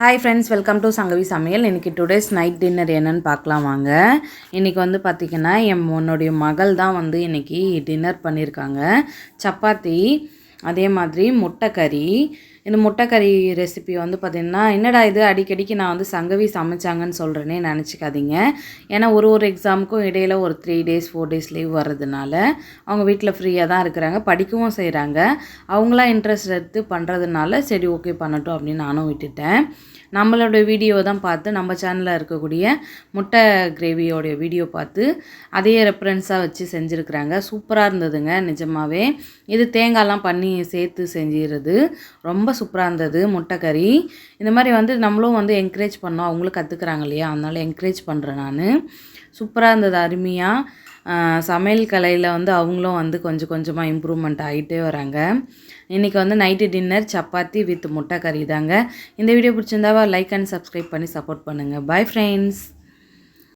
Hi friends welcome to Sangavi சமையல் இன்றைக்கி today's night dinner என்னன்னு பார்க்கலாம் வாங்க. இன்றைக்கி வந்து பார்த்திங்கன்னா என் உன்னுடைய மகள் தான் வந்து இன்றைக்கி டின்னர் பண்ணியிருக்காங்க சப்பாத்தி அதே மாதிரி முட்டைக்கறி இந்த முட்டைக்கறி ரெசிபி வந்து பார்த்திங்கன்னா என்னடா இது? அடிக்கடிக்கு நான் வந்து சங்கவி சமைச்சாங்கன்னு சொல்கிறேனே நினச்சிக்காதீங்க. ஏன்னா ஒரு ஒரு எக்ஸாமுக்கும் இடையில ஒரு three days four days leave வர்றதுனால அவங்க வீட்டில் ஃப்ரீயாக தான் இருக்கிறாங்க படிக்கவும் செய்கிறாங்க அவங்களாம் இன்ட்ரெஸ்ட் எடுத்து பண்ணுறதுனால சரி ஓகே பண்ணட்டும் அப்படின்னு நானும் விட்டுட்டேன். நம்மளோட வீடியோ தான் பார்த்து நம்ம சேனலில் இருக்கக்கூடிய முட்டை கிரேவியோடைய வீடியோ பார்த்து அதையே ரெஃபரன்ஸாக வச்சு செஞ்சுருக்குறாங்க. சூப்பராக இருந்ததுங்க நிஜமாகவே இது தேங்காய்லாம் பண்ணி சேர்த்து செஞ்சிடுறது ரொம்ப சூப்பராக இருந்தது முட்டை கறி இந்த மாதிரி வந்து நம்மளும் வந்து என்கரேஜ் பண்ணோம். அவங்களும் கற்றுக்குறாங்க இல்லையா? அதனால் என்கரேஜ் பண்ணுறேன் நான். சூப்பராக இருந்தது அருமையாக சமையல் கலையில் வந்து அவங்களும் வந்து கொஞ்சம் கொஞ்சமாக இம்ப்ரூவ்மெண்ட் ஆகிட்டே வராங்க. இன்றைக்கி வந்து நைட்டு டின்னர் சப்பாத்தி வித் முட்டை கறி தாங்க. இந்த வீடியோ பிடிச்சிருந்தாவா லைக் அண்ட் சப்ஸ்கிரைப் பண்ணி சப்போர்ட் பண்ணுங்கள் பை ஃப்ரெண்ட்ஸ்